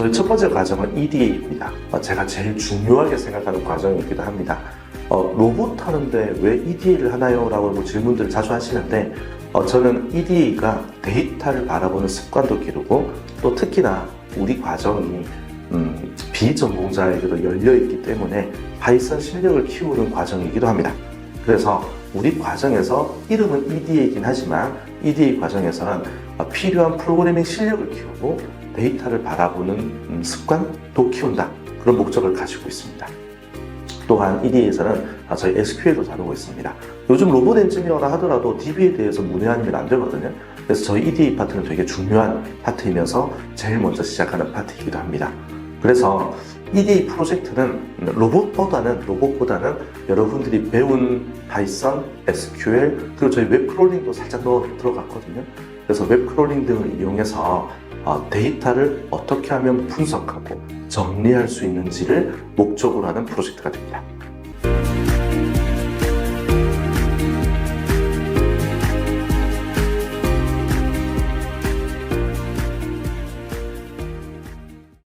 저희 첫 번째 과정은 EDA입니다. 어, 제가 제일 중요하게 생각하는 과정이기도 합니다. 어, 로봇 하는데 왜 EDA를 하나요? 라고 뭐 질문들을 자주 하시는데 어, 저는 EDA가 데이터를 바라보는 습관도 기르고 또 특히나 우리 과정이 음, 비전공자에게도 열려있기 때문에 파이썬 실력을 키우는 과정이기도 합니다. 그래서 우리 과정에서 이름은 EDA이긴 하지만 EDA 과정에서는 어, 필요한 프로그래밍 실력을 키우고 데이터를 바라보는 음, 습관도 키운다. 그런 목적을 가지고 있습니다. 또한 EDA에서는 저희 SQL도 다루고 있습니다. 요즘 로봇 엔지니어라 하더라도 DB에 대해서 문의 아니면 안 되거든요. 그래서 저희 EDA 파트는 되게 중요한 파트이면서 제일 먼저 시작하는 파트이기도 합니다. 그래서 EDA 프로젝트는 로봇보다는 로봇보다는 여러분들이 배운 파이썬, SQL 그리고 저희 웹 크롤링도 살짝 넣어 들어갔거든요. 그래서 웹 크롤링 등을 이용해서 어, 데이터를 어떻게 하면 분석하고 정리할 수 있는지를 목적으로 하는 프로젝트가 됩니다.